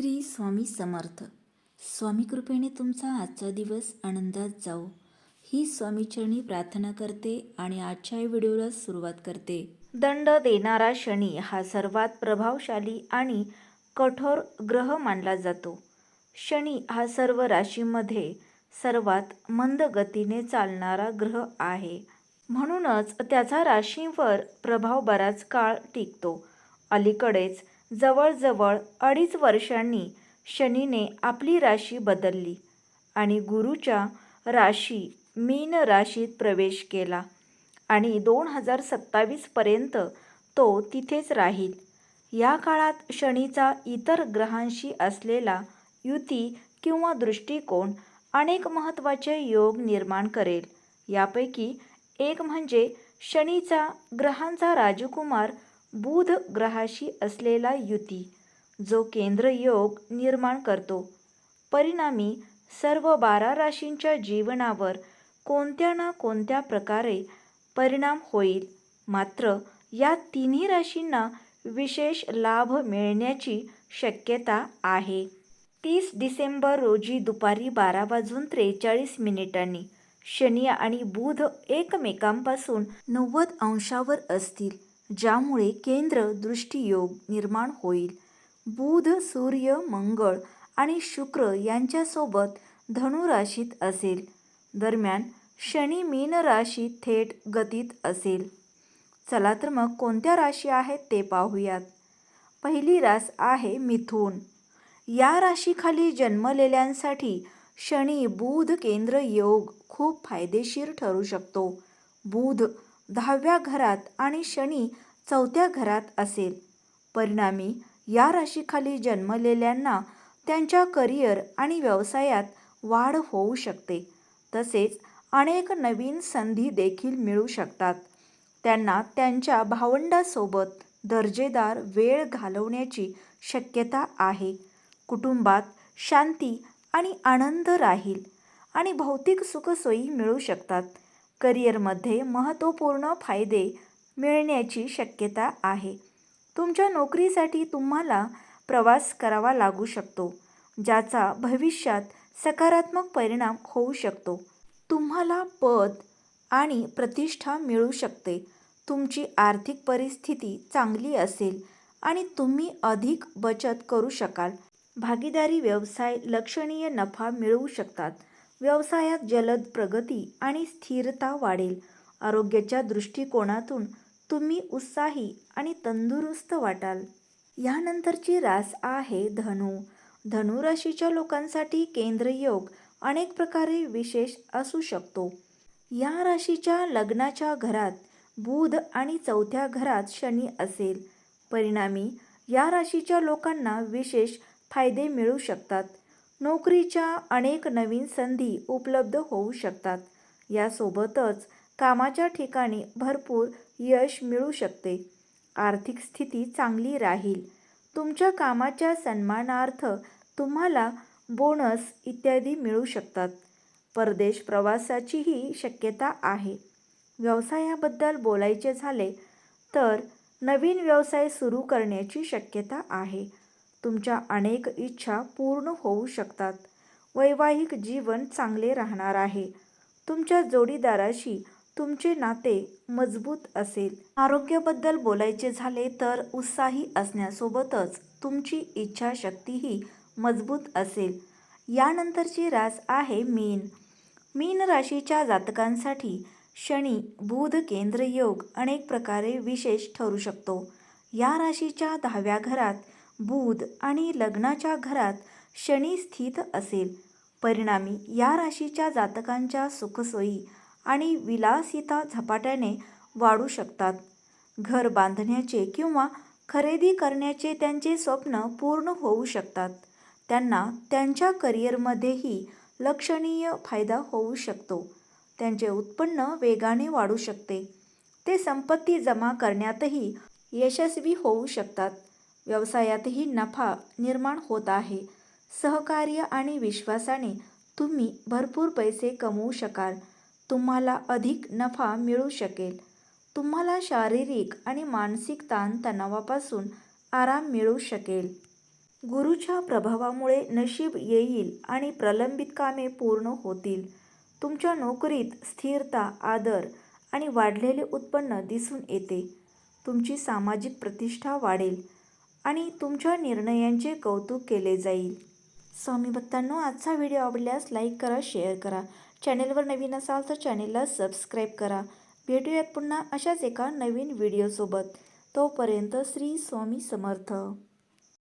श्री स्वामी समर्थ. स्वामी कृपेने तुमचा आजचा दिवस आनंदात जाऊ ही स्वामीचरणी प्रार्थना करते आणि आजच्या व्हिडिओला सुरुवात करते. दंड देणारा शनी हा सर्वात प्रभावशाली आणि कठोर ग्रह मानला जातो. शनी हा सर्व राशीमध्ये सर्वात मंद गतीने चालणारा ग्रह आहे. म्हणूनच त्याचा राशीवर प्रभाव बराच काळ टिकतो. अलीकडेच जवळजवळ अडीच वर्षांनी शनीने आपली राशी बदलली आणि गुरुच्या राशी मीन राशीत प्रवेश केला आणि दोन हजार सत्तावीसपर्यंत तो तिथेच राहील. या काळात शनीचा इतर ग्रहांशी असलेला युती किंवा दृष्टिकोन अनेक महत्त्वाचे योग निर्माण करेल. यापैकी एक म्हणजे शनीचा ग्रहांचा राजकुमार बुध ग्रहाशी असलेला युती जो केंद्र योग निर्माण करतो. परिणामी सर्व बारा राशींच्या जीवनावर कोणत्या ना कोणत्या प्रकारे परिणाम होईल मात्र या तिन्ही राशींना विशेष लाभ मिळण्याची शक्यता आहे. तीस डिसेंबर रोजी दुपारी बारा वाजून त्रेचाळीस मिनिटांनी शनी आणि बुध एकमेकांपासून नव्वद अंशावर असतील. ज्यामुळे केंद्र दृष्टीयोग निर्माण होईल. बुध सूर्य मंगळ आणि शुक्र यांच्यासोबत धनुराशीत असेल. दरम्यान शनी मीन राशी थेट गतीत असेल. चला तर मग कोणत्या राशी आहेत ते पाहूयात. पहिली रास आहे मिथून. या राशीखाली जन्मलेल्यांसाठी शनी बुध केंद्र योग खूप फायदेशीर ठरू शकतो. बुध दहाव्या घरात आणि शनी चौथ्या घरात असेल. परिणामी या राशीखाली जन्मलेल्यांना त्यांच्या करिअर आणि व्यवसायात वाढ होऊ शकते. तसेच अनेक नवीन संधी देखील मिळू शकतात. त्यांना त्यांच्या भावंडासोबत दर्जेदार वेळ घालवण्याची शक्यता आहे. कुटुंबात शांती आणि आनंद राहील आणि भौतिक सुखसोयी मिळू शकतात. करिअरमध्ये महत्त्वपूर्ण फायदे मिळण्याची शक्यता आहे. तुमच्या नोकरीसाठी तुम्हाला प्रवास करावा लागू शकतो ज्याचा भविष्यात सकारात्मक परिणाम होऊ शकतो. तुम्हाला पद आणि प्रतिष्ठा मिळू शकते. तुमची आर्थिक परिस्थिती चांगली असेल आणि तुम्ही अधिक बचत करू शकाल. भागीदारी व्यवसाय लक्षणीय नफा मिळवू शकतात. व्यवसायात जलद प्रगती आणि स्थिरता वाढेल. आरोग्याच्या दृष्टिकोनातून तुम्ही उत्साही आणि तंदुरुस्त वाटाल. यानंतरची रास आहे धनु. राशीच्या लोकांसाठी केंद्रयोग अनेक प्रकारे विशेष असू शकतो. या राशीच्या लग्नाच्या घरात बुध आणि चौथ्या घरात शनी असेल. परिणामी या राशीच्या लोकांना विशेष फायदे मिळू शकतात. नोकरीच्या अनेक नवीन संधी उपलब्ध होऊ शकतात. यासोबतच कामाच्या ठिकाणी भरपूर यश मिळू शकते. आर्थिक स्थिती चांगली राहील. तुमच्या कामाच्या सन्मानार्थ तुम्हाला बोनस इत्यादी मिळू शकतात. परदेश प्रवासाचीही शक्यता आहे. व्यवसायाबद्दल बोलायचे झाले तर नवीन व्यवसाय सुरू करण्याची शक्यता आहे. तुमच्या अनेक इच्छा पूर्ण होऊ शकतात. वैवाहिक जीवन चांगले राहणार आहे. तुमच्या जोडीदाराशी तुमचे नाते मजबूत असेल. आरोग्याबद्दल बोलायचे झाले तर उत्साही असण्यासोबतच तुमची इच्छाशक्तीही मजबूत असेल. यानंतरची रास आहे मीन. मीन राशीच्या जातकांसाठी शनी बुध केंद्र योग अनेक प्रकारे विशेष ठरू शकतो. या राशीच्या दहाव्या घरात बुध आणि लग्नाच्या घरात शनी स्थित असेल. परिणामी या राशीच्या जातकांच्या सुखसोयी आणि विलासिता झपाट्याने वाढू शकतात. घर बांधण्याचे किंवा खरेदी करण्याचे त्यांचे स्वप्न पूर्ण होऊ शकतात. त्यांना त्यांच्या करिअरमध्येही लक्षणीय फायदा होऊ शकतो. त्यांचे उत्पन्न वेगाने वाढू शकते. ते संपत्ती जमा करण्यातही यशस्वी होऊ शकतात. व्यवसायातही नफा निर्माण होत आहे. सहकार्य आणि विश्वासाने तुम्ही भरपूर पैसे कमवू शकाल. तुम्हाला अधिक नफा मिळू शकेल. तुम्हाला शारीरिक आणि मानसिक ताणतणावापासून आराम मिळू शकेल. गुरुच्या प्रभावामुळे नशीब येईल आणि प्रलंबित कामे पूर्ण होतील. तुमच्या नोकरीत स्थिरता आदर आणि वाढलेले उत्पन्न दिसून येते. तुमची सामाजिक प्रतिष्ठा वाढेल. आणि तुमच्या निर्णयांचे कौतुक केले जाईल. स्वामी भक्तांनो आजचा व्हिडिओ आवडल्यास लाईक करा शेअर करा. चॅनेलवर नवीन असाल तर चॅनेलला सबस्क्राईब करा. भेटूयात पुन्हा अशाच एका नवीन व्हिडिओसोबत. तोपर्यंत श्री स्वामी समर्थ.